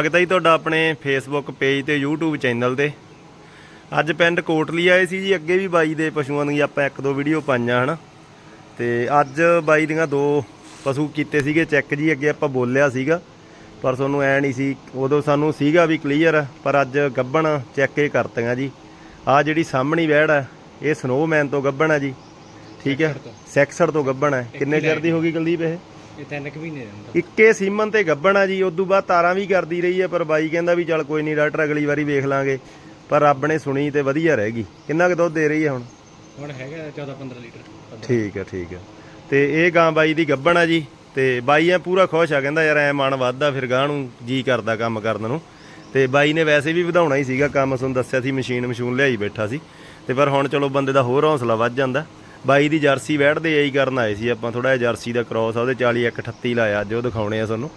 ਸਵਾਗਤ ਹੈ ਜੀ ਤੁਹਾਡਾ ਆਪਣੇ ਫੇਸਬੁੱਕ ਪੇਜ ਤੇ YouTube ਚੈਨਲ ਤੇ। ਅੱਜ ਪਿੰਡ ਕੋਟਲੀ ਆਏ ਸੀ ਜੀ ਅੱਗੇ ਵੀ ਬਾਈ ਦੇ ਪਸ਼ੂਆਂ ਦੀ ਆਪਾਂ ਇੱਕ ਦੋ ਵੀਡੀਓ ਪਾਈਆਂ ਹਨਾ? ਤੇ ਅੱਜ ਬਾਈ ਦੀਆਂ ਦੋ ਪਸ਼ੂ ਕੀਤੇ ਸੀਗੇ ਚੈੱਕ ਜੀ ਅੱਗੇ ਆਪਾਂ ਬੋਲਿਆ ਸੀਗਾ। ਪਰ ਤੁਹਾਨੂੰ ਐ ਨਹੀਂ ਸੀ ਉਦੋਂ ਸਾਨੂੰ ਸੀਗਾ ਵੀ ਕਲੀਅਰ ਪਰ ਅੱਜ ਗੱਬਣ ਚੈੱਕ ਇਹ ਕਰਤੀਆਂ ਜੀ। ਆ ਜਿਹੜੀ ਸਾਹਮਣੀ ਵਹਿੜ ਹੈ ਇਹ ਸਨੋਮੈਨ ਤੋਂ ਗੱਬਣ ਹੈ ਜੀ। ਠੀਕ ਹੈ? ਸੈਕਸਰ ਤੋਂ। ਗੱਬਣ ਹੈ। ਕਿੰਨੇ ਚਿਰ ਦੀ ਹੋ ਗਈ ਕੁਲਦੀਪ ਇਹ? ਇਹ ਤਿੰਨ ਕੁ ਮਹੀਨੇ ਦਾ ਇੱਕੇ ਸੀਮਨ ਤੇ ਗੱਬਣ ਆ ਜੀ ਉਦੋਂ ਬਾਅਦ ਤਾਰਾਂ ਵੀ ਕਰਦੀ ਰਹੀ ਹੈ ਪਰ ਬਾਈ ਕਹਿੰਦਾ ਵੀ ਚੱਲ ਕੋਈ ਨਹੀਂ ਡਾਕਟਰ ਅਗਲੀ ਵਾਰੀ ਵੇਖ ਲਾਂਗੇ। ਪਰ ਰੱਬ ਨੇ ਸੁਣੀ ਤੇ ਵਧੀਆ ਰਹਿ ਗਈ। ਕਿੰਨਾ ਕੁ ਦੁੱਧ ਦੇ ਰਹੀ ਹੈ ਹੁਣ? ਹੁਣ ਹੈਗਾ 14 15 ਲੀਟਰ। ਠੀਕ ਹੈ ਠੀਕ ਹੈ। ਤੇ ਇਹ ਗਾਂ ਬਾਈ ਦੀ ਗੱਬਣ ਆ ਜੀ ਤੇ ਬਾਈ ਐ ਪੂਰਾ ਖੁਸ਼ ਆ ਕਹਿੰਦਾ ਯਾਰ ਐ ਮਨ ਵੱਧਦਾ ਫਿਰ ਗਾਂ ਨੂੰ ਜੀ ਕਰਦਾ ਕੰਮ ਕਰਨ ਨੂੰ। ਤੇ ਬਾਈ ਨੇ ਵੈਸੇ ਵੀ ਵਧਾਉਣਾ ਹੀ ਸੀਗਾ ਕੰਮ ਤੁਹਾਨੂੰ ਦੱਸਿਆ ਸੀ ਮਸ਼ੀਨ ਮਸ਼ੂਨ ਲਿਆਈ ਬੈਠਾ ਸੀ। ਤੇ ਪਰ ਹੁਣ ਚਲੋ ਬੰਦੇ ਦਾ ਹੋਰ ਹੌਸਲਾ ਵੱਧ ਜਾਂਦਾ। ਬਾਈ ਦੀ ਜਰਸੀ ਵੈੜਦੇ ਆਈ ਕਰਨ ਆਏ ਸੀ ਆਪਾਂ ਥੋੜਾ ਜਿਹਾ ਜਰਸੀ ਦਾ ਕ੍ਰਾਸ ਆ, ਉਹਦੇ 40 138 ਲਾਇਆ ਅੱਜ, ਉਹ ਦਿਖਾਉਣੇ ਆ ਤੁਹਾਨੂੰ।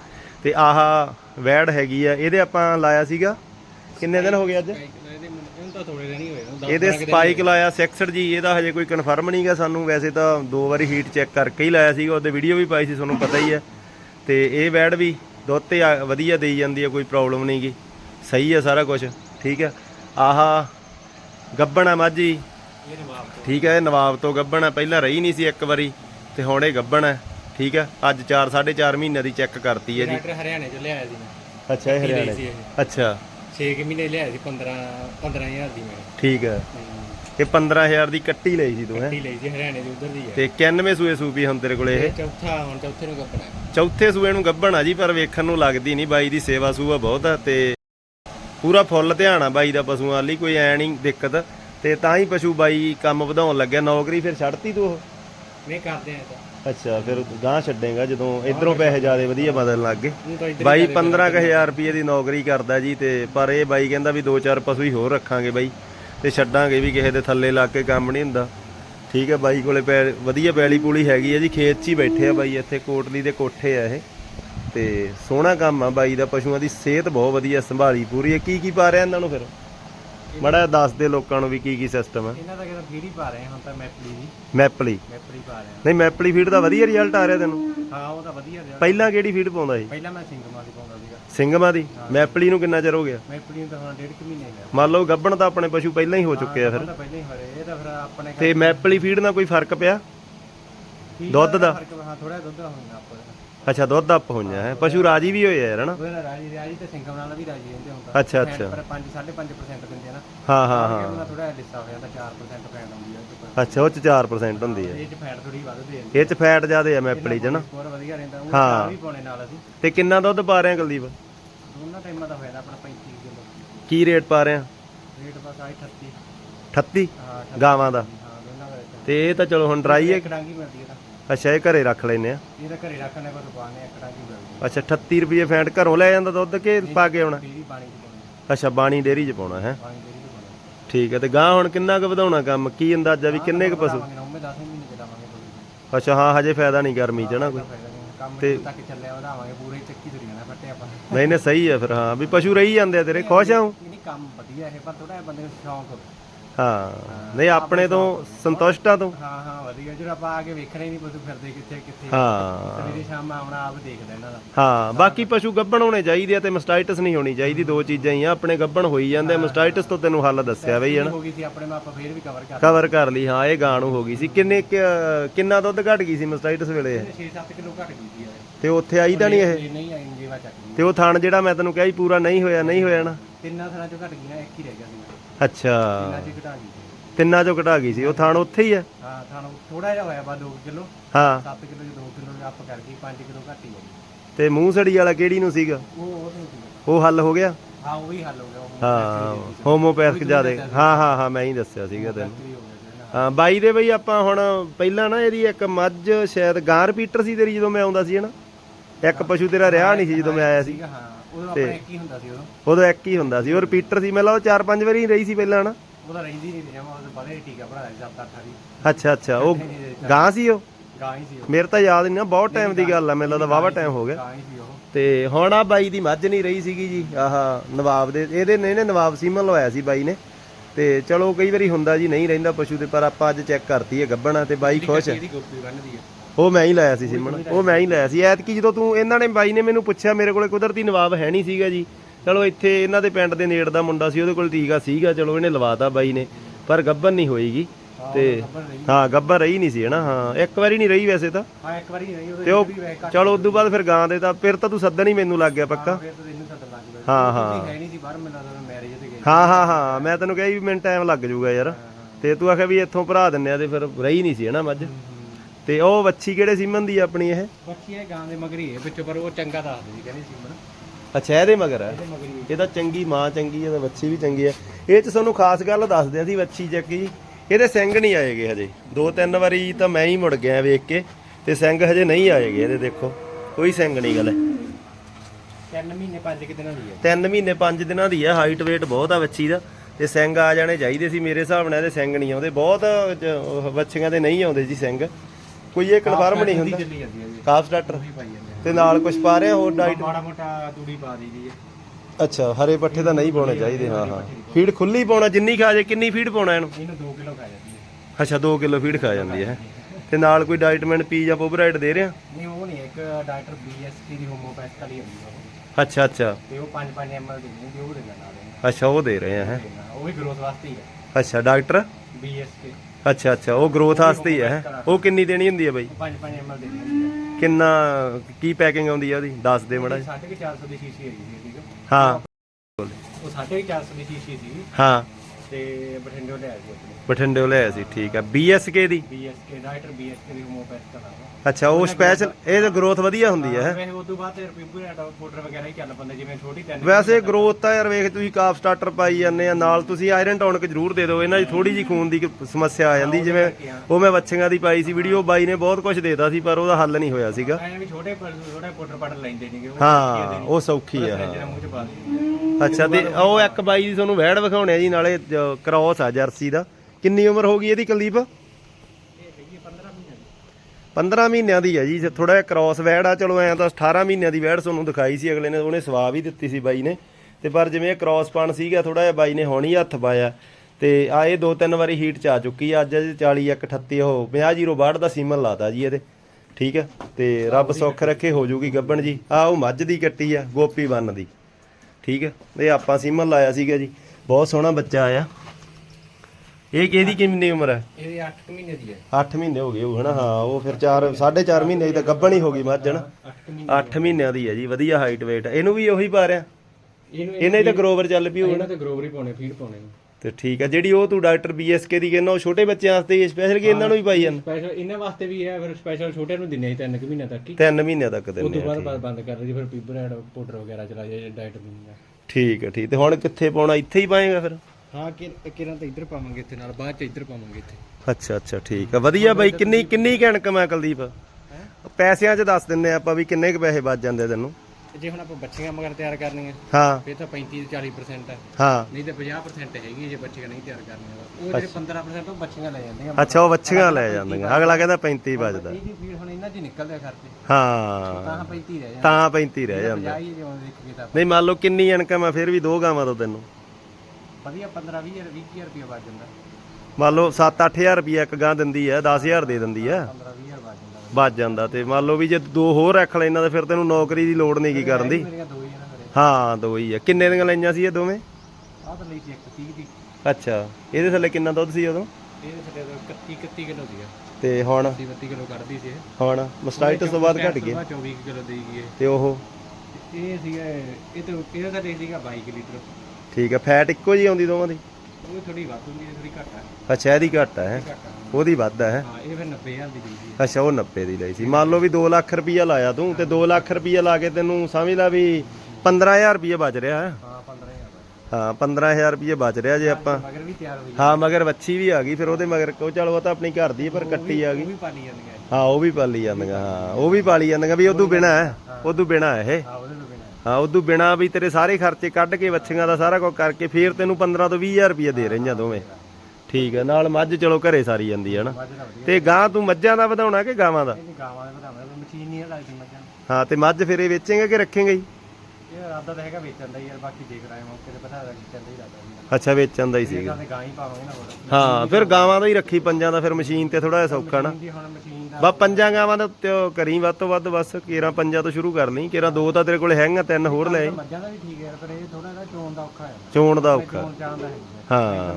ਤੇ ਆਹ ਵੈੜ ਹੈਗੀ ਆ, ਇਹਦੇ ਆਪਾਂ ਲਾਇਆ ਸੀਗਾ, ਕਿੰਨੇ ਦਿਨ ਹੋ ਗਏ ਅੱਜ? ਇਹਦੇ ਸਪਾਈਕ ਲਾਇਆ 66 ਜੀ, ਇਹਦਾ ਹਜੇ ਕੋਈ ਕਨਫਰਮ ਨਹੀਂਗਾ ਸਾਨੂੰ, ਵੈਸੇ ਤਾਂ ਦੋ ਵਾਰੀ ਹੀਟ ਚੈੱਕ ਕਰਕੇ ਹੀ ਲਾਇਆ ਸੀਗਾ, ਉਹਦੇ ਵੀਡੀਓ ਵੀ ਪਾਈ ਸੀ, ਤੁਹਾਨੂੰ ਪਤਾ ਹੀ ਹੈ ਤੇ ਇਹ ਵੈੜ ਵੀ, ਦੁੱਧ ਤੇ ਆ- ਵਧੀਆ ਦੇਈ ਜਾਂਦੀ ਹੈ ਕੋਈ ਪ੍ਰੋਬਲਮ ਨਹੀਂਗੀ ਸਹੀ ਹੈ ਸਾਰਾ ਕੁਝ ਠੀਕ ਹੈ ਆਹਾ ਗੱਬਣ ਆ ਮਾਝੀ ਇਹ ਨਵਾਬ ਠੀਕ ਹੈ ਇਹ ਨਵਾਬ ਤੋਂ ਗੱਬਣ ਆ ਪਹਿਲਾਂ ਰਹੀ ਨਹੀਂ ਸੀ ਇੱਕ ਵਾਰੀ ਤੇ ਹੁਣ ਇਹ ਗੱਬਣ ਹੈ। ਠੀਕ ਹੈ ਅੱਜ 4 4.5 ਮਹੀਨਿਆਂ ਦੀ ਚੈੱਕ ਕਰਤੀ ਹੈ ਜੀ। ਟਰੈਕਟਰ ਹਰਿਆਣੇ ਚ ਲਿਆਇਆ ਸੀ ਮੈਂ। ਅੱਛਾ ਇਹ ਹਰਿਆਣਾ ਇਹ। ਅੱਛਾ। 6 ਕੁ ਮਹੀਨੇ ਲਿਆਇਆ ਸੀ 15 15000 ਦੀ ਮੈਂ। ਠੀਕ ਹੈ। ਇਹ 15000 ਦੀ ਕੱਟੀ ਲਈ ਸੀ ਤੂੰ ਹੈ? ਕੱਟੀ ਲਈ ਸੀ ਹਰਿਆਣੇ ਦੀ ਉਧਰ ਦੀ ਹੈ। ਤੇ 91 ਸੂਏ ਸੂਪੀ ਹੁਣ ਤੇਰੇ ਕੋਲੇ ਇਹ। ਇਹ ਚੌਥਾ ਹੁਣ ਚੌਥੇ ਨੂੰ ਕੱਪਣਾ ਹੈ। ਚੌਥੇ ਸੂਏ ਨੂੰ ਗੱਭਣ ਆ ਜੀ ਪਰ ਵੇਖਣ ਨੂੰ ਲੱਗਦੀ ਨਹੀਂ ਬਾਈ ਦੀ ਸੇਵਾ ਸੂਆ ਬਹੁਤ ਆ ਤੇ ਪੂਰਾ ਫੁੱਲ ਧਿਆਨ ਆ ਬਾਈ ਦਾ ਪਸ਼ੂਆਂ ਵਾਲੀ ਕੋਈ ਐ ਨਹੀਂ ਦਿੱਕਤ। ਤੇ ਤਾਂ ਹੀ ਪਸ਼ੂ ਬਾਈ ਕੰਮ ਵਧਾਉਣ ਲੱਗਿਆ ਨੌਕਰੀ ਫਿਰ ਛੱਡਤੀ ਤੂੰ ਉਹ? ਨਹੀਂ ਕਰਦੇ ਆ ਤਾਂ। ਅੱਛਾ ਫਿਰ ਗਾਂ ਛੱਡੇਗਾ ਜਦੋਂ ਇਧਰੋਂ ਪੈਸੇ ਜ਼ਿਆਦੇ ਵਧੀਆ ਬਦਲਣ ਲੱਗ ਗਏ। ਹੁਣ ਤਾਂ ਇੱਧਰ ਬਾਈ 15000 ਰੁਪਏ ਦੀ ਨੌਕਰੀ ਕਰਦਾ ਜੀ ਤੇ ਪਰ ਇਹ ਬਾਈ ਕਹਿੰਦਾ ਵੀ ਦੋ ਚਾਰ ਪਸ਼ੂ ਹੀ ਹੋਰ ਰੱਖਾਂਗੇ ਬਾਈ ਤੇ ਛੱਡਾਂਗੇ ਵੀ ਕਿਸੇ ਦੇ ਥੱਲੇ ਲੱਗ ਕੇ ਕੰਮ ਨਹੀਂ ਹੁੰਦਾ। ਠੀਕ ਹੈ ਬਾਈ ਕੋਲੇ ਪੈ ਵਧੀਆ ਪੈਲੀ ਪੂਲੀ ਹੈਗੀ ਹੈ ਜੀ ਖੇਤ 'ਚ ਹੀ ਬੈਠੇ ਆ ਬਾਈ ਇੱਥੇ ਕੋਟਲੀ ਦੇ ਕੋਠੇ ਆ ਇਹ। ਤੇ ਸੋਹਣਾ ਕੰਮ ਆ ਬਾਈ ਦਾ ਪਸ਼ੂਆਂ ਦੀ ਸਿਹਤ ਬਹੁਤ ਵਧੀਆ ਸੰਭਾਲੀ ਪੂਰੀ ਹੈ ਕੀ ਕੀ ਪਾ ਰਿਹਾ ਇਹਨਾਂ ਨੂੰ ਫਿਰ? ਮੜਾ ਦੱਸ ਦੇ ਲੋਕਾਂ ਨੂੰ ਵੀ ਕੀ ਕੀ ਸਿਸਟਮ ਹੈ ਇਹਨਾਂ ਦਾ ਕਿਹੜਾ ਫੀਡ ਹੀ ਪਾ ਰਹੇ ਹੁਣ ਤਾਂ ਮੈਪਲੀ ਦੀ ਮੈਪਲੀ ਮੈਪਲੀ ਪਾ ਰਹੇ ਨਹੀਂ ਮੈਪਲੀ ਫੀਡ ਦਾ ਵਧੀਆ ਰਿਜ਼ਲਟ ਆ ਰਿਹਾ ਤੈਨੂੰ। ਹਾਂ ਉਹ ਤਾਂ ਵਧੀਆ ਰਿਹਾ। ਪਹਿਲਾਂ ਕਿਹੜੀ ਫੀਡ ਪਾਉਂਦਾ ਸੀ? ਪਹਿਲਾਂ ਮੈਂ ਸਿੰਗਮਾ ਦੀ ਪਾਉਂਦਾ ਸੀਗਾ। ਸਿੰਘਾਂ ਦੀ? ਮੈਪਲੀ ਨੂੰ ਕਿੰਨਾ ਚਿਰ ਹੋ ਗਿਆ? ਮੈਪਲੀ ਨੂੰ ਤਾਂ ਹੁਣ ਡੇਢ ਕੁ ਮਹੀਨੇ ਲਿਆ ਮੰਨ ਲਓ ਗੱਬਣ ਤਾਂ ਆਪਣੇ ਪਸ਼ੂ ਪਹਿਲਾਂ ਹੀ ਹੋ ਚੁੱਕੇ ਆ ਫਿਰ। ਤਾਂ ਪਹਿਲਾਂ ਹੀ ਹੋਰੇ ਇਹ ਤਾਂ ਫਿਰ ਆਪਣੇ ਤੇ ਮੈਪਲੀ ਫੀਡ ਨਾਲ ਕੋਈ ਫ਼ਰਕ ਪਿਆ? ਦੁੱਧ ਦਾ? ਫ਼ਰਕ ਹਾਂ ਥੋੜਾ ਦੁੱਧ ਹੋਣਾ ਆਪਾਂ ਅੱਛਾ ਦੁੱਧ ਅੱਪ ਹੋਈਆਂ ਹੈ। ਪਸ਼ੂ ਰਾਜੀ ਵੀ ਹੋਏ ਯਾਰ ਹਨਾ? ਰਾਜੀ ਰਾਜੀ ਤੇ ਸਿੰਗਮ ਨਾਲ ਵੀ ਰਾਜੀ ਰਹਿੰਦੇ ਹੁਣ ਤਾਂ। ਅੱਛਾ ਅੱਛਾ। ਪਰ 5 5.5% ਦਿੰਦੇ ਆ ਨਾ। ਹਾਂ ਹਾਂ ਹਾਂ। ਥੋੜਾ ਲਿੱਸਾ ਹੋ ਜਾਂਦਾ 4% ਫੈਟ ਉਹਦੇ ਉੱਪਰ। ਅੱਛਾ ਉਹ ਚ 4% ਹੁੰਦੀ ਹੈ ਇਹ ਚ ਫੈਟ ਥੋੜੀ ਵੱਧ ਦੇ ਇਹ ਚ ਫੈਟ ਜ਼ਿਆਦੇ ਆ ਮੈਪਲੀ ਚ ਨਾ ਸਕੋਰ ਵਧੀਆ ਰਹਿੰਦਾ ਉਹ ਹਾਂ। ਚਾਰ ਵੀ ਪਾਉਣੇ ਨਾਲ ਅਸੀਂ। ਤੇ ਕਿੰਨਾ ਦੁੱਧ ਪਾ ਰਹੇ ਆ ਕੁਲਦੀਪ? ਦੋਨਾਂ ਟਾਈਮਾਂ ਦਾ ਹੋਇਆ ਆਪਣਾ 35 ਕਿਲੋ। ਕੀ ਰੇਟ ਪਾ ਰਹੇ ਆ? ਰੇਟ ਬਸ ਆਈ 38 38 ਹਾਂ 38 ਗਾਵਾਂ ਦਾ। ਹਾਂ। ਤੇ ਇਹ ਤਾਂ ਚਲੋ ਹੁਣ ਡਰਾਈ ਹੈ ਇੱਕ ਡਾਂਗੀ ਮਿਲਦੀ ਹੈ ਅੱਛਾ ਇਹ ਘਰੇ ਰੱਖ ਲੈਨੇ ਆ? ਇਹ ਤਾਂ ਘਰੇ ਰੱਖਣੇ ਕੋਲ ਪਾਣੇ ਇੱਕ ਡਾਂਗੀ ਮਿਲਦੀ ਅੱਛਾ 38 ਰੁਪਏ ਫੈਟ ਘਰੋਂ ਲੈ ਜਾਂਦਾ ਦੁੱਧ ਕਿ ਪਾ ਕੇ ਆਉਣਾ? ਪੀਰੀ ਪਾਣੀ ਚ ਪਾਉਣੀ ਅੱਛਾ ਬਾਣੀ ਡੇਰੀ ਚ ਪਾਉਣਾ ਹੈ? ਪਾਣੀ ਦੇ ਵਿੱਚ ਪਾਉਣੀ। ਠੀਕ ਹੈ ਤੇ ਗਾਂ ਹੁਣ ਕਿੰਨਾ ਕੁ ਵਧਾਉਣਾ ਕੰਮ? ਕੀ ਅੰਦਾਜ਼ਾ ਵੀ ਕਿੰਨੇ ਕੁ ਪਸ਼ੂ? ਲਾਵਾਂਗੇ ਨਾ ਉਹਵੇਂ 10 ਮਹੀਨੇ ਚ ਲਾਵਾਂਗੇ ਥੋੜੀ ਅੱਛਾ ਹਾਂ ਹਜੇ ਫਾਇਦਾ ਨਹੀਂ ਗਰਮੀ ਚ ਨਾ ਕੋਈ। ਕੰਮ ਤੱਕ ਚੱਲਿਆ ਵਧਾਵਾਂਗੇ ਪੂਰੇ ਚੱਕੀ ਦੁਨੀਆ ਨਾਲ ਫੱਟੇ ਆਪਾਂ। ਨਹੀਂ ਨਹੀਂ ਸਹੀ ਹੈ ਫਿਰ ਹਾਂ ਵੀ ਪਸ਼ੂ ਰਹੀ ਜਾਂਦੇ ਆ ਤੇਰੇ ਖੁਸ਼ ਆ ਇਹ ਨਹੀਂ ਕੰਮ ਵਧੀਆ ਇਹ ਪਰ ਥੋੜਾ ਬੰਦੇ ਨੂੰ ਸ਼ੌਂਕ ਹੋਵੇ। ਹਾਂ। ਨਹੀਂ ਆਪਣੇ ਤੋਂ ਸੰਤੁਸ਼ਟ ਤੂੰ। ਹਾਂ ਹਾਂ ਵਧੀਆ। ਜਦੋਂ ਆਪਾਂ ਆ ਕੇ ਵੇਖਣਾ ਹੀ ਨਹੀਂ ਪਸ਼ੂ ਫਿਰਦੇ ਕਿੱਥੇ ਕਿੱਥੇ। ਹਾਂ। ਸਵੇਰੇ ਸ਼ਾਮ ਆਉਣਾ ਆਪ ਦੇਖਦਾ ਇਹਨਾਂ ਦਾ। ਹਾਂ ਬਾਕੀ ਪਸ਼ੂ ਗੱਭਣ ਹੋਣੇ ਚਾਹੀਦੇ ਆ ਤੇ ਮਸਟਾਈਟਸ ਨਹੀਂ ਹੋਣੀ ਚਾਹੀਦੀ ਦੋ ਚੀਜ਼ਾਂ ਹੀ ਆ ਆਪਣੇ ਗੱਭਣ ਹੋਈ ਜਾਂਦੇ ਮਸਟਾਈਟਸ ਤੋਂ ਤੈਨੂੰ ਹੱਲ ਦੱਸਿਆ ਬਈ ਹਨਾ। ਹੋ ਗਈ ਸੀ ਆਪਣੇ ਮੈਂ ਆਪਾਂ ਫੇਰ ਵੀ ਕਵਰ ਕਰ ਕਵਰ ਕਰ ਲਈ ਹਾਂ ਇਹ ਗਾਂ ਨੂੰ ਹੋ ਗਈ ਸੀ। ਕਿੰਨੇ ਕੁ- ਕਿੰਨਾ ਦੁੱਧ ਘਟ ਗਈ ਸੀ ਮਸਟਾਈਟਸ ਵੇਲੇ? ਇਹ? 6-7 ਕਿਲੋ ਘਟ ਗਈ ਸੀ ਯਾਰ ਤੇ ਉੱਥੇ ਆਈ ਤਾਂ ਨਹੀਂ ਇਹ? ਇਹ ਨਹੀਂ ਆਈ ਜੀਵਾ ਚੱਕ ਤੇ ਉਹ ਥਣ ਜਿਹੜਾ ਮੈਂ ਤੈਨੂੰ ਕਿਹਾ ਸੀ ਪੂਰਾ ਨਹੀਂ ਹੋਇਆ ਨਹੀਂ ਹੋਇਆ ਨਾ। ਤਿੰਨਾਂ ਥਰਾਂ ਚੋਂ ਘਟ ਗਈ ਨਾ ਇੱਕ ਹੀ ਰਹਿ ਗਿਆ ਸੀ ਅੱਛਾ। ਤਿੰਨਾਂ ਚ ਘਟਾ ਗਈ ਸੀ। ਤਿੰਨਾਂ ਚੋਂ ਘਟਾ ਗਈ ਸੀ। ਉਹ ਥਣ ਉੱਥੇ ਹੀ ਆ ਹਾਂ ਥਾਣੋਂ ਥੋੜਾ ਜਿਹਾ ਹੋਇਆ ਬਾ 2 ਕਿਲੋ। ਹਾਂ। 7 ਕਿਲੋ ਚ 2 ਕਿਲੋ ਅਪ ਕਰ ਗਈ 5 ਕਿਲੋ ਘੱਟ ਹੀ ਹੋ ਗਈ ਤੇ ਮੂੰਹ ਸੜੀ ਵਾਲਾ ਕਿਹੜੀ ਨੂੰ ਸੀਗਾ? ਉਹ ਉਹ ਨਹੀਂ ਸੀ ਉਹ ਹੱਲ ਹੋ ਗਿਆ? ਹਾਂ ਉਹ ਵੀ ਹੱਲ ਹੋ ਗਿਆ। ਉਹ ਹਾਂ ਹੋਮੋਪੈਥਿਕ ਜਿਆਦੇ। ਹਾਂ ਹਾਂ ਹਾਂ ਮੈਂ ਹੀ ਦੱਸਿਆ ਸੀਗਾ ਤੈਨੂੰ। ਵੀ ਹੋ ਗਿਆ ਬਾਈ ਦੇ ਬਈ ਆਪਾਂ ਹੁਣ ਪਹਿਲਾਂ ਨਾ ਇਹਦੀ ਇੱਕ ਮੱਝ ਸ਼ਾਇਦ ਗਾਂ ਰਿਪੀਟਰ ਸੀ ਤੇਰੀ ਜਦੋਂ ਮੈਂ ਆਉਂਦਾ ਸੀ ਹਨਾ? ਇੱਕ ਪਸ਼ੂ ਤੇਰਾ ਰਿਹਾ ਨਹੀਂ ਸੀ ਜਦੋਂ ਮੈਂ ਆਇਆ ਸੀ। ਹਾਂ। ਉਦੋਂ ਆਪਣਾ ਇੱਕ ਹੀ ਹੁੰਦਾ ਸੀ ਉਦੋਂ ਉਦੋਂ ਇੱਕ ਹੀ ਹੁੰਦਾ ਸੀ। ਉਹ ਰਿਪੀਟਰ ਸੀ ਮੈਨੂੰ ਲੱਗਦਾ ਚਾਰ ਪੰਜ ਵਾਰੀ ਰਹੀ ਸੀ ਪਹਿਲਾਂ ਹਨਾ। ਉਹਦਾ ਰਹਿੰਦੀ ਨਹੀਂ ਜਮਾ ਉਹਦੇ ਬੜੇ ਟੀਕਾ ਭਰਾਇਆ ਸੀ 7 8 ਵਾਰੀ। ਅੱਛਾ ਅੱਛਾ ਉਹ ਗਾਂ ਸੀ ਉਹ? ਗਾਂ ਹੀ ਸੀ ਉਹ। ਮੇਰੇ ਤਾਂ ਯਾਦ ਨਹੀਂ ਨਾ ਬਹੁਤ ਟਾਈਮ ਦੀ ਗੱਲ ਆ ਮੈਨੂੰ ਲੱਗਦਾ ਵਾਵਾ ਟਾਈਮ ਹੋ ਗਿਆ। ਗਾਂ ਹੀ ਸੀ ਉਹ। ਤੇ ਹੁਣ ਆ ਬਾਈ ਦੀ ਮੱਝ ਨਹੀਂ ਰਹੀ ਸੀਗੀ ਜੀ ਆਹ ਨਵਾਬ ਦੇ ਇਹਦੇ ਨੇ ਇਹਨੇ ਨਵਾਬ ਸੀਮਨ ਲਵਾਇਆ ਸੀ ਬਾਈ ਨੇ। ਤੇ ਚਲੋ ਕਈ ਵਾਰੀ ਹੁੰਦਾ ਜੀ ਨਹੀਂ ਰਹਿੰਦਾ ਪਸ਼ੂ ਤੇ ਪਰ ਆਪਾਂ ਅੱਜ ਚੈੱਕ ਕਰਤੀ ਹੈ ਗੱਬਣਾ ਤੇ ਬਾਈ ਖੁਸ਼ ਹੈ ਇਹਦੀ ਗੋਪੀ ਬੰਨਦੀ ਹੈ ਉਹ ਮੈਂ ਹੀ ਲਾਇਆ ਸੀ ਸਿਮਣ ਉਹ ਮੈਂ ਹੀ ਲਾਇਆ ਸੀ। ਐਤਕੀ ਜਦੋਂ ਤੂੰ ਇਹਨਾਂ ਨੇ ਬਾਈ ਨੇ ਮੈਨੂੰ ਪੁੱਛਿਆ ਮੇਰੇ ਕੋਲੇ ਕੁਦਰਤੀ ਨਵਾਬ ਹੈ ਨਹੀਂ ਸੀਗਾ ਜੀ। ਚਲੋ ਇੱਥੇ ਇਹਨਾਂ ਦੇ ਪਿੰਡ ਦੇ ਨੇੜ ਦਾ ਮੁੰਡਾ ਸੀ ਉਹਦੇ ਕੋਲ ਟੀਕਾ ਸੀਗਾ ਚਲੋ ਇਹਨੇ ਲਵਾਤਾ ਬਾਈ ਨੇ ਪਰ ਗੱਬਨ ਨਹੀਂ ਹੋਏਗੀ ਤੇ ਗੱਬਰ ਹਾਂ ਗੱਬਨ ਰਹੀ ਨਹੀਂ ਸੀ ਹਨਾ? ਹਾਂ ਇੱਕ ਵਾਰੀ ਨਹੀਂ ਰਹੀ ਵੈਸੇ ਤਾਂ। ਹਾਂ ਇੱਕ ਵਾਰੀ ਰਹੀ ਤੇ ਉਹ ਚਲੋ ਉਦੋਂ ਬਾਅਦ ਫਿਰ ਗਾਂ ਦੇ ਤਾਂ ਫਿਰ ਤਾਂ ਤੂੰ ਸੱਦਣ ਹੀ ਮੈਨੂੰ ਲੱਗ ਗਿਆ ਪੱਕਾ। ਤਾਂ ਹਾਂ ਹਾਂ। ਹੈ ਤੇ ਹਾਂ ਹਾਂ ਮੈਂ ਤੈਨੂੰ ਕਿਹਾ ਵੀ ਮੈਨੂੰ ਟਾਈਮ ਲੱਗ ਜਾਊਗਾ ਯਾਰ। ਤੇ ਤੂੰ ਆਖਿਆ ਵੀ ਇੱਥੋਂ ਭਰਾ ਦਿੰਨੇ ਆ ਤੇ ਫਿਰ ਰਹੀ ਨਹੀਂ ਸੀ ਹਨਾ ਮੱਝ? ਤੇ ਉਹ ਵੱਛੀ ਕਿਹੜੇ ਸੀਮਨ ਦੀ ਆ ਆਪਣੀ ਇਹ? ਬੱਚੀ ਇਹ ਗਾਂ ਦੇ ਮਗਰੀ ਹੈ ਵਿੱਚੋਂ ਪਰ ਉਹ ਚੰਗਾ ਦੱਸਦੇ ਸੀ ਕਹਿੰਦੇ ਸੀ ਮਨ ਅੱਛਾ ਇਹਦੇ ਮਗਰ ਹੈ ਇਹਦੇ ਮਗਰੀ ਇਹ ਤਾਂ ਚੰਗੀ ਮਾਂ ਚੰਗੀ ਹੈ ਤੇ ਵੱਛੀ ਵੀ ਚੰਗੀ ਹੈ ਇਹ ਚ ਤੁਹਾਨੂੰ ਖਾਸ ਗੱਲ ਦੱਸਦੇ ਸੀ ਵੱਛੀ ਚੱਕੀ ਇਹਦੇ ਸਿੰਘ ਨਹੀਂ ਆਏਗੇ ਹਜੇ। ਦੋ ਤਿੰਨ ਵਾਰੀ ਤਾਂ ਮੈਂ ਹੀ ਮੁੜ ਗਿਆ ਵੇਖ ਕੇ ਤੇ ਸਿੰਘ ਹਜੇ ਨਹੀਂ ਆਏਗੇ ਇਹਦੇ ਦੇਖੋ। ਕੋਈ ਸਿੰਘ ਨਹੀਂ ਗੱਲ। 3 ਮਹੀਨੇ 5 ਕਿ ਦਿਨਾਂ ਦੀ ਹੈ। ਤਿੰਨ ਮਹੀਨੇ ਪੰਜ ਦਿਨਾਂ ਦੀ ਹੈ ਹਾਈਟ weight ਬਹੁਤ ਆ ਵੱਛੀ ਦਾ। ਤੇ ਸਿੰਘ ਆ ਜਾਣੇ ਚਾਹੀਦੇ ਸੀ ਮੇਰੇ ਹਿਸਾਬ ਨਾਲ ਇਹਦੇ ਸਿੰਘ ਨਹੀਂ ਆਉਂਦੇ। ਬਹੁਤ ਜ- ਵੱਛੀਆਂ ਦੇ ਨਹੀਂ ਆਉਂਦੇ ਜੀ ਸਿੰਘ। ਕੋਈ ਇਹ ਕਨਫਰਮ ਨਹੀਂ ਹੁੰਦਾ। ਚੱਲੀ ਜਾਂਦੀ ਹੈ ਜੀ। ਕਾਫ ਸਟਾਰਟਰ ਉਹੀ ਪਾਈ ਜਾਂਦੇ ਆ। ਤੇ ਨਾਲ ਕੁਝ ਪਾ ਰਿਹਾ ਹੋਰ ਡਾਈਟ? ਮਾੜਾ ਮੋਟਾ ਤੂੜੀ ਪਾ ਦੀ ਹੈ। ਅੱਛਾ ਹਰੇ ਪੱਠੇ ਤਾਂ ਨਹੀਂ ਪਾਉਣੇ ਚਾਹੀਦੇ ਹਾਂ ਹਾਂ। ਫੀਡ ਖੁੱਲੀ ਪਾਉਣਾ ਜਿੰਨੀ ਖਾ ਜੇ ਕਿੰਨੀ ਫੀਡ ਪਾਉਣਾ ਇਹਨੂੰ? ਇਹਨੂੰ 2 ਕਿਲੋ ਖਾ ਜਾਂਦੀ ਹੈ। ਅੱਛਾ 2 ਕਿਲੋ ਫੀਡ ਖਾ ਜਾਂਦੀ ਹੈ। ਤੇ ਨਾਲ ਕੋਈ ਡਾਈਟਮੈਂਟ ਪੀ ਜਾਂ ਪੋਬਰਾਈਡ ਦੇ ਰਿਹਾ ਨਹੀਂ ਉਹ ਨਹੀਂ ਇੱਕ ਡਾਕਟਰ ਬੀਐਸਟੀ ਦੀ ਹੋਮੋਪੈਥ ਵਾਲੀ ਹੁੰਦੀ ਹੈ ਉਹ। ਅੱਛਾ ਅੱਛਾ। ਤੇ ਉਹ 5-5 ਐਮਐਲ ਦੀ ਹੁੰਦੀ ਉਹ ਦੇਣਾ ਨਾਲ। ਅੱਛਾ ਉਹ ਦੇ ਰਹੇ ਆ ਹੈ। ਉਹ ਵੀ ਗਰੋਥ ਵਾਸਤੇ ਹੀ ਹੈ ਅੱਛਾ ਡਾਕਟਰ? ਬੀਐਸਟੀ ਅੱਛਾ ਅੱਛਾ ਉਹ ਗਰੋਥ ਵਾਸਤੇ ਹੀ ਹੈ। ਉਹ ਕਿੰਨੀ ਦੇਣੀ ਹੁੰਦੀ ਹੈ ਬਾਈ? 5-5 ਐਮਐਲ ਦੇ ਦਿੰਦੀ ਕਿੰਨਾ ਕੀ ਪੈਕਿੰਗ ਆਉਂਦੀ ਹੈ ਉਹਦੀ? ਦੱਸ ਦੇ ਮੜਾ ਹੈ 450 ਦੀ ਸ਼ੀਸ਼ੀ ਹੈਗੀ ਸੀ ਠੀਕ ਹੈ ਹਾਂ। ਉਹ 450 ਦੀ ਸ਼ੀਸ਼ੀ ਸੀ ਹਾਂ। ਤੇ ਬਠਿੰਡੇ ਸੀ ਬਠਿੰਡੇ ਲਿਆ ਸੀ ਠੀਕ ਹੈ BSK ਦੀ? ਬੀਐਸਕੇ ਡਾਕਟਰ ਬੀਐਸਕੇ ਦੀ ਹੋਮੋਪੈਥ ਦਾ ਅੱਛਾ ਉਹ ਸਪੈਸ਼ਲ ਇਹ ਤਾਂ ਗਰੋਥ ਵਧੀਆ ਹੁੰਦੀ ਹੈ। ਵੈਸੇ ਉਸ ਤੋਂ ਬਾਅਦ ਤੇ ਰਿਪੀਪੂ ਪਾਊਡਰ ਵਗੈਰਾ ਹੀ ਚੱਲ ਪੰਦੇ ਜਿਵੇਂ ਛੋਟੀ ਤਿੰਨ ਵੈਸੇ ਗਰੋਥ ਤਾਂ ਯਾਰ ਵੇਖ ਤੁਸੀਂ ਕਾਫ ਸਟਾਰਟਰ ਪਾਈ ਜਾਂਦੇ ਆ ਨਾਲ ਤੁਸੀਂ ਆਇਰਨ ਟੌਨਿਕ ਜ਼ਰੂਰ ਦੇ ਦਿਓ ਇਹਨਾਂ 'ਚ ਥੋੜੀ ਜੀ ਖੂਨ ਦੀ ਸਮੱਸਿਆ ਆ ਜਾਂਦੀ ਜਿਵੇਂ ਉਹ ਮੈਂ ਵੱਛੀਆਂ ਦੀ ਪਾਈ ਸੀ ਵੀਡੀਓ ਬਾਈ ਨੇ ਬਹੁਤ ਕੁਝ ਦੇਤਾ ਸੀ ਪਰ ਉਹਦਾ ਹੱਲ ਨਹੀਂ ਹੋਇਆ ਸੀਗਾ। ਛੋਟੇ ਛੋਟੇ ਪਾਊਡਰ ਪਾਊਡਰ ਲੈਂਦੇ ਹਾਂ ਉਹ ਸੌਖੀ ਆ। ਜਿਹੜਾ ਮੂੰਹ ਚ ਪਾ ਦਿੰਦੇ ਅੱਛਾ ਤੇ ਉਹ ਇੱਕ ਬਾਈ ਦੀ ਤੁਹਾਨੂੰ ਵਹਿੜ ਵਿਖਾਉਣੇ ਆ ਜੀ ਨਾਲੇ ਕ੍ਰਾਸ ਆ ਜਰਸੀ ਦਾ। ਕਿੰਨੀ ਉਮਰ ਹੋ ਗਈ ਇਹਦੀ ਕੁਲਦੀਪ ਇਹ ਹੈਗੀ 15 ਮਹੀਨੇ 15 ਮਹੀਨਿਆਂ ਦੀ ਹੈ ਜੀ ਥੋੜਾ ਜਿਹਾ ਕ੍ਰਾਸ ਵੈੜ ਆ, ਚਲੋ ਐਂ ਤਾਂ 18 ਮਹੀਨਿਆਂ ਦੀ ਵੈੜ ਤੁਹਾਨੂੰ ਦਿਖਾਈ ਸੀ, ਅਗਲੇ ਨੇ ਉਹਨੇ ਸਵਾ ਵੀ ਦਿੱਤੀ ਸੀ ਬਾਈ ਨੇ। ਤੇ ਪਰ ਜਿਵੇਂ ਇਹ ਕ੍ਰਾਸ ਪਾਣ ਸੀਗਾ ਥੋੜਾ ਜਿਹਾ ਬਾਈ ਨੇ ਹੁਣ ਹੀ ਹੱਥ ਪਾਇਆ। ਤੇ ਆ ਇਹ ਦੋ ਤਿੰਨ ਵਾਰੀ ਹੀਟ ਚ ਆ ਚੁੱਕੀ ਆ, ਅੱਜ ਇਹਦੇ 40 1 38 ਉਹ 50 ਜ਼ੀਰੋ 62 ਦਾ ਸੀਮਨ ਲਾਤਾ ਜੀ ਇਹਦੇ। ਠੀਕ ਹੈ ਤੇ ਰੱਬ ਸੁੱਖ ਰੱਖੇ, ਹੋ ਜੂਗੀ ਗੱਬਣ ਜੀ। ਆ ਉਹ ਮੱਝ ਦੀ ਕੱਟੀ ਆ, ਗੋਪੀ ਬੰਨ ਦੀ। ਠੀਕ ਹੈ ਇਹ ਆਪਾਂ ਸੀਮਨ ਲਾਇਆ ਸੀਗਾ ਜੀ। ਬਹੁਤ ਸੋਹਣਾ ਬੱਚਾ ਆਇਆ। ਇਹ ਕਿਹਦੀ ਕਿੰਨੀ ਉਮਰ ਹੈ? ਇਹ 8 ਮਹੀਨੇ ਦੀ ਹੈ। 8 ਮਹੀਨੇ ਹੋ ਗਏ ਉਹ ਹਨਾ? ਹਾਂ ਉਹ ਫਿਰ 4 4.5 ਮਹੀਨੇ ਦੀ ਤਾਂ ਗੱਭਣ ਹੀ ਹੋ ਗਈ ਮੱਝ ਹਨਾ? 8 ਮਹੀਨੇ 8 ਮਹੀਨਿਆਂ ਦੀ ਹੈ ਜੀ ਵਧੀਆ ਹਾਈਟ weight ਇਹਨੂੰ ਵੀ ਉਹੀ ਪਾ ਰਿਆ ਇਹਨੂੰ ਇਹਨੇ ਤਾਂ ਗਰੋਵਰ ਚੱਲ ਪਈ ਹੋਣਾ ਇਹਨਾਂ ਤੇ ਗਰੋਵਰੀ ਪਾਉਣੇ ਫੀਡ ਪਾਉਣੇ ਤੇ ਠੀਕ ਹੈ ਜਿਹੜੀ ਉਹ ਤੂੰ ਡਾਕਟਰ BSK ਦੀ ਕਹਿੰਦਾ ਉਹ ਛੋਟੇ ਬੱਚਿਆਂ ਵਾਸਤੇ ਸਪੈਸ਼ਲ ਕਿ ਇਹਨਾਂ ਨੂੰ ਵੀ ਪਾਈ ਜਾਂਦਾ ਸਪੈਸ਼ਲ ਇਹਨਾਂ ਵਾਸਤੇ ਵੀ ਹੈ ਫਿਰ ਸਪੈਸ਼ਲ ਛੋਟਿਆਂ ਨੂੰ ਦਿੰਨੇ ਆ 3 ਮਹੀਨੇ ਤੱਕ ਹੀ। 3 ਮਹੀਨਿਆਂ ਤੱਕ ਉਸ ਦਿੰਦੇ ਤੋਂ ਬਾਅਦ ਬੰਦ ਕਰ ਦਿੰਦੀ ਫਿਰ ਪੀਬਰੈਡ ਪਾਊਡਰ ਵਗੈਰਾ ਚਲਾ ਜਾਏ ਡਾਈਟ ਠੀਕ ਹੈ ਠੀਕ। ਤੇ ਹੁਣ ਕਿੱਥੇ ਪਾਉਣਾ ਇੱਥੇ ਹੀ ਪਾਏਗਾ ਫਿਰ? ਹਾਂ ਕਿ ਕਿਰਾਂ ਤਾਂ ਇੱਧਰ ਪਾਵਾਂਗੇ ਇੱਥੇ ਨਾਲ ਬਾਅਦ ਚ ਇੱਧਰ ਪਾਵਾਂਗੇ ਇੱਥੇ। ਅੱਛਾ ਅੱਛਾ ਠੀਕ ਹੈ ਵਧੀਆ ਬਾਈ ਕਿੰਨੀ ਕਿੰਨੀ ਕਣਕ ਮੈਂ ਕੁਲਦੀਪ? ਪੈਸਿਆਂ 'ਚ ਦੱਸ ਦਿੰਨੇ ਆਪਾਂ ਵੀ ਕਿੰਨੇ ਕੁ ਪੈਸੇ ਬਚ ਜਾਂਦੇ ਤੈਨੂੰ। ਜੇ ਹੁਣ ਆਪਾਂ ਬੱਚੀਆਂ ਮਗਰ ਤਿਆਰ ਕਰਨੀਆਂ ਹਾਂ। ਫਿਰ ਤਾਂ 35 ਤੋਂ 40% ਹੈ ਹਾਂ। ਨਹੀਂ ਤਾਂ 50% ਹੈਗੀ ਜੇ ਬੱਚੀਆਂ ਨਹੀਂ ਤਿਆਰ ਕਰਨੀਆਂ ਉਹ ਜਿਹੜੇ 15% ਉਹ ਬੱਚੀਆਂ ਲੈ ਜਾਂਦੀਆਂ। ਅੱਛਾ ਉਹ ਵੱਛੀਆਂ ਲੈ ਜਾਂਦੀਆਂ। ਅਗਲਾ ਕਹਿੰਦਾ 35 ਬਚਦਾ ਇਹਦੀ ਫੀਡ ਹੁਣ ਇਹਨਾਂ ਹੀ ਨਿਕਲਦੇ ਆ ਖਰਚੇ। ਹਾਂ। ਤਾਂ 35 ਰਹਿ ਜਾਂਦੇ। ਤਾਂ 35 ਰਹਿ ਜਾਂਦਾ। 50 ਹੀ ਜਿਉਂ ਦੇਖੀਏ ਤਾਂ। ਨਹੀਂ ਮੰਨ ਲਓ ਕਿੰਨੀ ਇਨਕਮ ਹੈ ਫਿਰ ਵੀ ਦੋ ਗਾਵਾਂ ਤੋਂ ਤੈਨੂੰ। ਵਧੀਆ 15 20 20 ਰੁਪਏ ਬਚ ਜਾਂਦਾ। ਮੰਨ ਲਓ 7-8000 ਰੁਪਏ ਇੱਕ ਗਾਂ ਦਿੰਦੀ ਹੈ 10000 ਦੇ ਦਿੰਦੀ ਹੈ। 15 20 ਬਚ ਜਾਂਦਾ। ਬਚ ਜਾਂਦਾ ਤੇ ਮੰਨ ਲਓ ਵੀ ਜੇ ਦੋ ਹੋਰ ਰੱਖ ਲੈਣਾ ਤਾਂ ਫਿਰ ਤੈਨੂੰ ਨੌਕਰੀ ਦੀ ਲੋੜ ਨਹੀਂ ਕੀ ਕਰਨ ਦੀ। ਮੇਰੀਆਂ ਦੋ ਹੀ ਆ ਨਾ ਮੇਰੇ। ਹਾਂ ਦੋ ਹੀ ਆ। ਕਿੰਨੇ ਦੀਆਂ ਲਈਆਂ ਸੀ ਇਹ ਦੋਵੇਂ? ਆਹ ਤਾਂ ਲਈ ਸੀ ਇੱਕ 30 ਦੀ। ਅੱਛਾ ਇਹਦੇ ਥੱਲੇ ਕਿੰਨਾ ਦੁੱਧ ਸੀ ਉਦੋਂ? ਇਹਦੇ ਸਾਡੇ ਤੋਂ 31 31 ਕਿਲੋ ਆ। ਤੇ ਹੁਣ? 30 32 ਕਿਲੋ ਕੱਢਦੀ ਸੀ ਇਹ। ਹੁਣ? ਮਸਟਾਈਟਸ ਤੋਂ ਬਾਅਦ ਘਟ ਗਏ ਸੁਬਾਹ 24 ਕਿਲੋ ਦੇਈ ਗਈ ਤੇ ਉਹ? ਇਹ ਇਹ ਸੀਗਾ ਇਹ ਤੇ ਇਹਦਾ ਇਹ ਸੀਗਾ 22 ਲੀਟਰ। ਠੀਕ ਹੈ ਫੈਟ ਇੱਕੋ ਜੀ ਆਉਂਦੀ ਦੋਵਾਂ ਦੀ? ਉਹ ਥੋੜੀ ਵੱਧ ਹੁੰਦੀ ਹੈ ਥੋੜੀ ਘੱਟ ਹੈ ਅੱਛਾ ਇਹਦੀ ਘੱਟ ਹੈ? ਘੱਟ ਆ। ਉਹਦੀ ਵੱਧ ਹੈ? ਹਾਂ ਇਹ ਫਿਰ 90000 ਦੀ ਸੀ ਅੱਛਾ ਉਹ 90 ਦੀ ਲਈ ਸੀ। ਮੰਨ ਲਓ ਵੀ 2 ਲੱਖ ਰੁਪਈਆ ਲਾਇਆ ਤੂੰ ਤੇ 2 ਲੱਖ ਰੁਪਈਆ ਲਾ ਕੇ ਤੈਨੂੰ ਸਮਝ ਲੈ ਵੀ 15000 ਰੁਪਈਆ ਬਚ ਰਿਹਾ ਹੈ? ਹਾਂ 15000 ਹਾਂ 15000 ਰੁਪਈਆ ਬਚ ਰਿਹਾ ਜੇ ਆਪਾਂ। ਮਗਰ ਵੀ ਤਿਆਰ ਹੋਈ ਹਾਂ ਮਗਰ ਵੱਛੀ ਵੀ ਆ ਗਈ ਫਿਰ ਉਹਦੇ ਮਗਰ ਕੋ ਚਲੋ ਉਹ ਤਾਂ ਆਪਣੀ ਘਰ ਦੀ ਹੈ, ਪਰ ਕੱਟੀ ਆ ਉਹ ਗਈ। ਵੀ ਪਾਲੀ ਜਾਂਦੀਆਂ। ਹਾਂ ਉਹ ਵੀ ਪਾਲੀ ਜਾਂਦੀਆਂ ਹਾਂ। ਉਹ ਵੀ ਪਾਲੀ ਜਾਂਦੀਆਂ ਵੀ ਉਦੋਂ ਬਿਨਾ ਹੈ? ਉਦੋਂ ਬਿਨਾ ਹੈ ਇਹ। ਹਾਂ ਉਹਦੇ ਹਾਂ ਉਦੋਂ ਬਿਨਾ ਵੀ ਤੇਰੇ ਸਾਰੇ ਖਰਚੇ ਕੱਢ ਕੇ ਵੱਛੀਆਂ ਦਾ ਸਾਰਾ ਕੁਝ ਕਰਕੇ ਫਿਰ ਤੈਨੂੰ 15 ਤੋਂ 20000 ਰੁਪਈਆ ਦੇ ਰਹੀਆਂ ਦੋਵੇਂ। ਠੀਕ ਹੈ ਨਾਲ ਮੱਝ ਚਲੋ ਘਰੇ ਸਾਰੀ ਜਾਂਦੀ ਹੈ ਨਾ ਤੇ ਗਾਂ ਤੂੰ ਮੱਝਾਂ ਦਾ ਵਧਾਉਣਾ ਕਿ ਗਾਵਾਂ ਦਾ? ਇਹ ਗਾਵਾਂ ਦੇ ਵਧਾਵਾਂ ਮਸ਼ੀਨ ਨਹੀਂ ਲੱਗਦੀ ਮੱਝਾਂ ਨੂੰ। ਹਾਂ ਤੇ ਮੱਝ ਫਿਰ ਇਹ ਵੇਚੇਂਗੇ ਕਿ ਰੱਖੇਂਗੇ ਹੀ? ਇਹ ਇਰਾਦਾ ਤਾਂ ਹੈਗਾ ਵੇਚਣ ਦਾ ਹੀ ਯਾਰ ਬਾਕੀ ਦੇਖ ਰਹੇ ਮੌਕੇ ਤੇ ਪਤਾ ਵੇਚਣ ਦਾ ਹੀ ਇਰਾਦਾ ਸੀ ਅੱਛਾ ਵੇਚਣ ਦਾ ਹੀ ਸੀਗਾ। ਗਾਂ ਹੀ ਪਾਵਾਂਗੇ ਨਾ ਹੋਰ। ਹਾਂ ਫਿਰ ਗਾਵਾਂ ਦਾ ਹੀ ਰੱਖੀ ਪੰਜਾਂ ਦਾ ਫਿਰ ਮਸ਼ੀਨ ਤੇ ਥੋੜਾ ਜਿਹਾ ਸੌਖਾ ਨਾ ਜੀ ਹੁਣ ਮਸ਼ੀਨ ਦਾ ਬਾ ਪੰਜਾਂ ਗਾਵਾਂ ਦਾ ਤੇ ਉਹ ਕਰੀ ਵੱਧ ਤੋਂ ਵੱਧ ਬਸ ਕੇਰਾਂ ਪੰਜਾਂ ਤੋਂ ਸ਼ੁਰੂ ਕਰ ਲਈ ਕੇਰਾਂ ਦੋ ਤਾਂ ਤੇਰੇ ਕੋਲ ਹੈਗੀਆਂ ਤਿੰਨ ਹੋਰ ਲੈ ਆਈ। ਮੱਝਾਂ ਦਾ ਵੀ ਠੀਕ ਹੈ ਪਰ ਇਹ ਥੋੜਾ ਜਿਹਾ ਚੋਣ ਦਾ ਔਖਾ ਹੈ। ਚੋਣ ਦਾ ਔਖਾ ਚੋਣ ਚਾਣ ਦਾ ਹੈਗਾ ਹਾਂ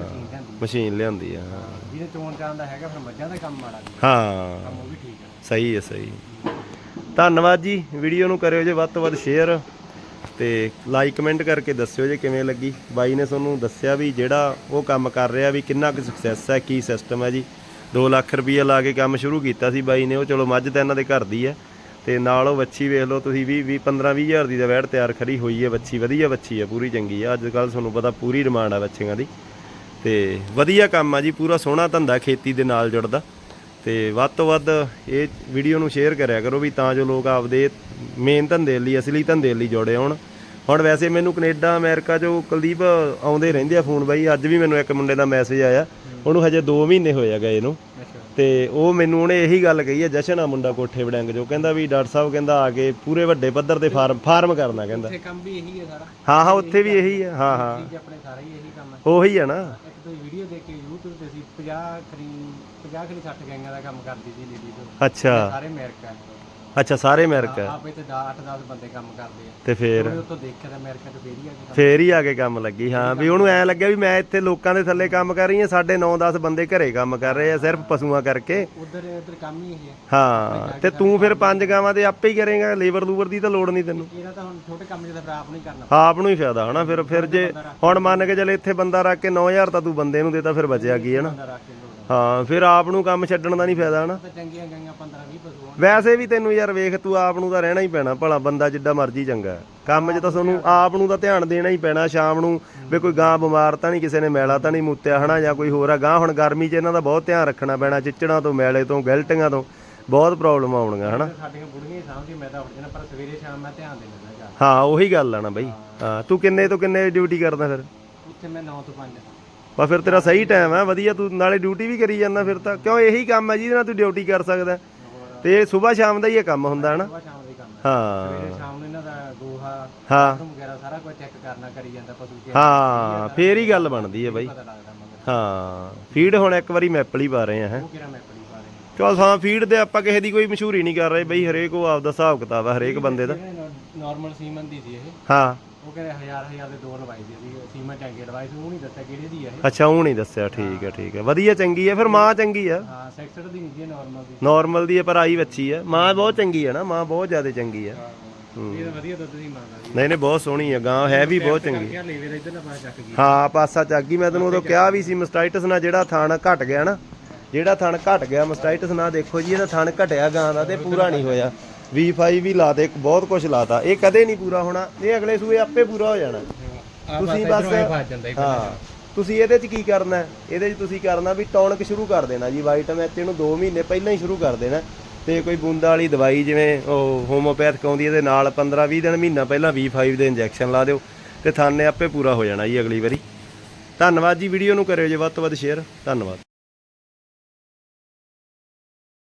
ਮਸ਼ੀਨ ਲਿਆਂਦੀ ਆ ਹਾਂ। ਜਿਹਦੇ ਚੋਣ ਚਾਣ ਦਾ ਹੈਗਾ ਫਿਰ ਮੱਝਾਂ ਦਾ ਕੰਮ ਮਾੜਾ ਜੀ ਹਾਂ। ਕੰਮ ਉਹ ਵੀ ਠੀਕ ਹੈ। ਸਹੀ ਹੈ ਸਹੀ। ਧੰਨਵਾਦ ਜੀ ਵੀਡੀਓ ਨੂੰ ਕਰਿਓ ਜੇ ਵੱਧ ਤੋਂ ਵੱਧ ਸ਼ੇਅਰ ਤੇ ਲਾਈਕ ਕਮੈਂਟ ਕਰਕੇ ਦੱਸਿਓ ਜੇ ਕਿਵੇਂ ਲੱਗੀ। ਬਾਈ ਨੇ ਤੁਹਾਨੂੰ ਦੱਸਿਆ ਵੀ ਜਿਹੜਾ ਉਹ ਕੰਮ ਕਰ ਰਿਹਾ ਵੀ ਕਿੰਨਾ ਕੁ ਸਕਸੈਸ ਹੈ ਕੀ ਸਿਸਟਮ ਹੈ ਜੀ। 2 ਲੱਖ ਰੁਪਈਆ ਲਾ ਕੇ ਕੰਮ ਸ਼ੁਰੂ ਕੀਤਾ ਸੀ ਬਾਈ ਨੇ, ਉਹ ਚਲੋ ਮੱਝ ਤਾਂ ਇਹਨਾਂ ਦੇ ਘਰ ਦੀ ਹੈ। ਤੇ ਨਾਲ ਉਹ ਵੱਛੀ ਵੇਖ ਲਓ, ਤੁਸੀਂ 20 20 15 20 ਹਜ਼ਾਰ ਦੀ ਤਾਂ ਵੈੜ ਤਿਆਰ ਖੜੀ ਹੋਈ ਹੈ, ਵੱਛੀ, ਵਧੀਆ ਵੱਛੀ ਹੈ, ਪੂਰੀ ਚੰਗੀ ਆ ਅੱਜ ਕੱਲ ਤੁਹਾਨੂੰ ਪਤਾ ਪੂਰੀ ਡਿਮਾਂਡ ਆ ਵੱਛੀਆਂ ਦੀ। ਤੇ ਵਧੀਆ ਕੰਮ ਆ ਜੀ, ਪੂਰਾ ਸੋਹਣਾ ਧੰਦਾ ਖੇਤੀ ਦੇ ਨਾਲ ਜੁੜਦਾ। ਤੇ ਵੱਧ ਤੋਂ ਵੱਧ ਇਹ ਵੀਡੀਓ ਨੂੰ ਸ਼ੇਅਰ ਕਰਿਆ ਕਰੋ ਵੀ ਤਾਂ ਜੋ ਲੋਕ ਆਪਦੇ ਮੇਨ ਧੰਦੇ ਲਈ, ਅਸਲੀ ਧੰਦੇ ਲਈ ਜੁੜੇ ਹੋਣ। ਹੁਣ ਵੈਸੇ ਮੈਨੂੰ ਕੈਨੇਡਾ, ਅਮਰੀਕਾ ਚੋਂ ਕੁਲਦੀਪ ਆਉਂਦੇ ਰਹਿੰਦੇ ਆ ਫੋਨ ਬਾਈ, ਅੱਜ ਵੀ ਮੈਨੂੰ ਇੱਕ ਮੁੰਡੇ ਦਾ ਮੈਸੇਜ ਆਇਆ। ਉਹਨੂੰ ਹਜੇ 2 ਮਹੀਨੇ ਹੋਏ ਆ ਗਏ ਨੂੰ ਤੇ ਉਹ ਮੈਨੂੰ ਉਹਨੇ ਇਹੀ ਗੱਲ ਕਹੀ ਹੈ ਜਸ਼ਨ ਆ ਮੁੰਡਾ ਕੋਠੇ ਵੜੰਗ ਜੋ ਕਹਿੰਦਾ ਵੀ ਡਾਕਟਰ ਸਾਹਿਬ ਕਹਿੰਦਾ ਆ ਕੇ ਪੂਰੇ ਵੱਡੇ ਪੱਧਰ ਤੇ ਫਾਰਮ ਫਾਰਮ ਕਰਨਾ ਕਹਿੰਦਾ। ਇੱਥੇ ਕੰਮ ਵੀ ਇਹੀ ਹੈ ਸਾਰਾ। ਹਾਂ ਹਾਂ ਉੱਥੇ ਵੀ ਇਹੀ ਹੈ ਹਾਂ। ਹਾਂ ਆਪਣੇ ਸਾਰਾ ਹੀ ਇਹੀ ਕੰਮ ਹੈ ਉਹੀ ਹੈ ਨਾ। ਇੱਕ ਤੋਂ ਵੀਡੀਓ ਦੇਖ ਕੇ YouTube ਤੇ ਅਸੀਂ 50 ਖਰੀ 50 ਖਰੀ 60 ਗਾਈਆਂ ਦਾ ਕੰਮ ਕਰਦੀ ਸੀ ਲੇਡੀ ਤੋਂ। ਅੱਛਾ। ਸਾਰੇ ਅਮਰੀਕਾ ਅੱਛਾ ਸਾਰੇ ਅਮਰੀਕਾ। ਆਪ ਇੱਥੇ 8-10 ਬੰਦੇ ਕੰਮ ਕਰਦੇ ਆ। ਤੇ ਫੇਰ? ਉਹਨੇ ਉੱਥੋਂ ਦੇਖਿਆ ਤਾਂ ਅਮਰੀਕਾ ਤੋਂ ਫੇਰ ਹੀ ਆ ਕੇ ਫੇਰ ਹੀ ਆ ਕੇ ਕੰਮ ਲੱਗੀ ਹਾਂ ਵੀ ਉਹਨੂੰ ਐ ਲੱਗਿਆ ਵੀ ਮੈਂ ਇੱਥੇ ਲੋਕਾਂ ਦੇ ਥੱਲੇ ਕੰਮ ਕਰ ਰਹੀ ਹਾਂ ਸਾਡੇ 9-10 ਬੰਦੇ ਘਰੇ ਕੰਮ ਕਰ ਰਹੇ ਆ ਸਿਰਫ ਪਸ਼ੂਆਂ ਕਰਕੇ। ਉਧਰ ਉਧਰ ਕੰਮ ਹੀ ਇਹ ਹੈ ਹਾਂ ਤੇ ਤੂੰ ਫਿਰ ਪੰਜ ਗਾਵਾਂ ਦੇ ਆਪੇ ਹੀ ਕਰੇਗਾ ਲੇਬਰ ਲੂਬਰ ਦੀ ਤਾਂ ਲੋੜ ਨਹੀਂ ਤੈਨੂੰ। ਇਹਦਾ ਤਾਂ ਹੁਣ ਛੋਟੇ ਕੰਮ ਜਿਹਦਾ ਫਿਰ ਆਪ ਨਹੀਂ ਕਰਨਾ ਆਪ ਨੂੰ ਹੀ ਫਾਇਦਾ ਹਨਾ ਫਿਰ ਫਿਰ ਜੇ ਹੁਣ ਮੰਨ ਕੇ ਚੱਲ ਇੱਥੇ ਬੰਦਾ ਰੱਖ ਕੇ 9000 ਤਾਂ ਤੂੰ ਬੰਦੇ ਨੂੰ ਦੇਤਾ ਫਿਰ ਬਚਿਆ ਕੀ ਹਨਾ? ਹਾਂ ਫਿਰ ਆਪ ਨੂੰ ਕੰਮ ਛੱਡਣ ਦਾ ਨਹੀਂ ਫਾਇਦਾ ਹਨਾ? ਤਾਂ ਚੰਗੀਆਂ ਗਾਈਆਂ 15-20 ਪਸ਼ੂ ਹੋਣ ਵੈਸੇ ਵੀ ਤੈਨੂੰ ਯਾਰ ਵੇਖ ਤੂੰ ਆਪ ਨੂੰ ਤਾਂ ਰਹਿਣਾ ਹੀ ਪੈਣਾ ਭਲਾ ਬੰਦਾ ਜਿੱਡਾ ਮਰਜ਼ੀ ਚੰਗਾ ਹੈ। ਕੰਮ 'ਚ ਤਾਂ ਤੁਹਾਨੂੰ ਆਪ ਨੂੰ ਤਾਂ ਧਿਆਨ ਦੇਣਾ ਹੀ ਪੈਣਾ ਸ਼ਾਮ ਨੂੰ ਵੀ ਕੋਈ ਗਾਂ ਬਿਮਾਰ ਤਾਂ ਨਹੀਂ ਕਿਸੇ ਨੇ ਮੈਲਾ ਤਾਂ ਨਹੀਂ ਮੁੱਤਿਆ ਹਨਾ ਜਾਂ ਕੋਈ ਹੋਰ ਆ। ਗਾਂ ਹੁਣ ਗਰਮੀ 'ਚ ਇਹਨਾਂ ਦਾ ਬਹੁਤ ਧਿਆਨ ਰੱਖਣਾ ਪੈਣਾ ਚਿੱਚੜਾਂ ਤੋਂ ਮੈਲੇ ਤੋਂ ਗੈਲਟੀਆਂ ਤੋਂ ਬਹੁਤ ਪ੍ਰੋਬਲਮ ਆਉਣਗੀਆਂ ਹਨਾ? ਸਾਡੀਆਂ ਬੁੜੀਆਂ ਹੀ ਸਾਂਭਦੀ ਮੈਂ ਤਾਂ ਉੱਠ ਜਾਣਾ ਪਰ ਸਵੇਰੇ ਸ਼ਾਮ ਮੈਂ ਧਿਆਨ ਦੇ ਲੈਂਦਾ ਜਾ ਹਾਂ ਉਹੀ ਗੱਲ ਆ ਨਾ ਬਈ। ਹਾਂ ਤੂੰ ਕਿੰਨੇ ਤੋਂ ਕਿੰਨੇ ਡਿਊਟੀ ਕਰਦਾ ਫਿਰ? ਉੱਥੇ ਮੈਂ 9 ਤੋਂ 5 ਬਾ ਫਿਰ ਤੇਰਾ ਸਹੀ ਟਾਈਮ ਹੈ ਵਧੀਆ ਤੂੰ ਨਾਲੇ ਡਿਊਟੀ ਵੀ ਕਰੀ ਜਾਂਦਾ ਫਿਰ ਤਾਂ। ਕਿਉਂ ਇਹੀ ਕੰਮ ਹੈ ਜਿਹਦੇ ਨਾਲ ਤੂੰ ਡਿਊਟੀ ਕਰ ਸਕਦਾ ਤੇ ਇਹ ਸਵੇਰ ਸ਼ਾਮ ਦਾ ਹੀ ਇਹ ਕੰਮ ਹੁੰਦਾ ਹਨਾ? ਸ਼ਾਮ ਦੇ ਕੰਮ ਹੈ। ਹਾਂ। ਸਵੇਰੇ ਸ਼ਾਮ ਨੂੰ ਇਹਨਾਂ ਦਾ ਗੋਹਾ ਹਾਂ। ਬਾਥਰੂਮ ਵਗੈਰਾ ਸਾਰਾ ਕੁਝ ਚੈੱਕ ਕਰਨਾ ਕਰੀ ਜਾਂਦਾ ਪਸ਼ੂ ਕੇ ਹਾਂ ਫੇਰ ਹੀ ਗੱਲ ਬਣਦੀ ਹੈ ਬਾਈ। ਹਾਂ ਫੀਡ ਹੁਣ ਇੱਕ ਵਾਰੀ ਮੈਪਲ ਪਾ ਰਹੇ ਆ ਹੈ ਚਲ ਹਾਂ ਫੀਡ ਦੇ ਆਪਾਂ ਕਿਸੇ ਦੀ ਕੋਈ ਮਸ਼ਹੂਰੀ ਨਹੀਂ ਕਰ ਰਹੇ ਬਈ ਹਰੇਕ ਉਹ ਆਪਦਾ ਹਿਸਾਬ ਕਿਤਾਬ ਹੈ ਹਰੇਕ ਬੰਦੇ ਦਾ। ਨਾਰਮਲ ਸੀਮਨ ਦੀ ਸੀ ਇਹ। ਹਾਂ। ਉਹ ਕਹਿੰਦੇ ਹਜ਼ਾਰ ਹਜ਼ਾਰ ਦੇ ਦੋ ਲਵਾਈ ਦੀ ਸੀ ਸੀਮਨ ਚੰਗੇ ਲਵਾਈ ਸੀ ਉਹ ਨਹੀਂ ਦੱਸਿਆ ਕਿਹੜੇ ਦੀ ਹੈ ਇਹ? ਅੱਛਾ ਉਹ ਨਹੀਂ ਦੱਸਿਆ ਠੀਕ ਹੈ ਠੀਕ ਹੈ। ਵਧੀਆ ਚੰਗੀ ਹੈ ਫਿਰ ਮਾਂ ਚੰਗੀ ਆ? ਹਾਂ ਸੈਕਟਰ ਦੀ ਨਹੀਂ ਜੀ ਨਾਰਮਲ ਦੀ। ਨਾਰਮਲ ਦੀ ਹੈ ਪਰ ਆਈ ਬੱਚੀ ਹੈ ਮਾਂ ਬਹੁਤ ਚੰਗੀ ਹੈ ਨਾ ਮਾਂ ਬਹੁਤ ਜ਼ਿਆਦਾ ਚੰਗੀ ਹੈ ਇਹ ਤਾਂ ਵਧੀਆ ਦੁੱਧ ਦੀ ਮੰਗਦਾ ਜੀ। ਨਹੀਂ ਨਹੀਂ ਬਹੁਤ ਸੋਹਣੀ ਹੈ ਗਾਂ ਹੈ ਵੀ ਬਹੁਤ ਚੰਗੀ। ਹਾਂ ਪਾਸਾ ਚੱਕ ਗਈ। ਮੈਂ ਤੈਨੂੰ ਉਦੋਂ ਕਿਹਾ ਵੀ ਸੀ ਮਸਟਾਈਟਸ ਨਾਲ ਜਿਹੜਾ ਥਣ ਘਟ ਗਿਆ ਨਾ ਜਿਹੜਾ ਥਣ ਘਟ ਗਿਆ ਮਸਟਾਈਟਸ ਨਾਲ ਦੇਖੋ ਜੀ ਇਹਦਾ ਥਣ ਘਟਿਆ ਗਾਂ ਦਾ ਤੇ ਪੂਰਾ ਨਹੀਂ ਹੋਇਆ। V5 ਵੀ ਲਾਤੇ ਬਹੁਤ ਕੁਝ ਲਾਤਾ ਇਹ ਕਦੇ ਨਹੀਂ ਪੂਰਾ ਹੋਣਾ। ਇਹ ਅਗਲੇ ਸੂਏ ਆਪੇ ਪੂਰਾ ਹੋ ਜਾਣਾ। ਤੁਸੀਂ ਬਸ ਹੀ। ਤੁਸੀਂ ਇਹਦੇ 'ਚ ਕੀ ਕਰਨਾ? ਇਹਦੇ 'ਚ ਤੁਸੀਂ ਕਰਨਾ ਵੀ ਟੌਨਕ ਸ਼ੁਰੂ ਕਰ ਦੇਣਾ ਜੀ। ਵਾਈਟਮ ਐਚ ਇਹਨੂੰ 2 ਮਹੀਨੇ ਪਹਿਲਾਂ ਹੀ ਸ਼ੁਰੂ ਕਰ ਦੇਣਾ। ਤੇ ਕੋਈ ਬੂੰਦਾਂ ਵਾਲੀ ਦਵਾਈ ਜਿਵੇਂ ਉਹ ਹੋਮੋਪੈਥਿਕ ਆਉਂਦੀ ਇਹਦੇ ਨਾਲ 15 20 ਦਿਨ ਮਹੀਨਾ ਪਹਿਲਾਂ V5 ਦੇ ਇੰਜੈਕਸ਼ਨ ਲਾ ਦਿਓ। ਤੇ ਥਾਨੇ ਆਪੇ ਪੂਰਾ ਹੋ ਜਾਣਾ ਜੀ ਅਗਲੀ ਵਾਰੀ। ਧੰਨਵਾਦ ਜੀ। ਵੀਡੀਓ ਨੂੰ ਕਰਿਓ ਜੇ। ਵੱਧ ਤੋਂ ਵੱਧ ਸ਼ੇਅਰ ਧੰਨਵਾਦ।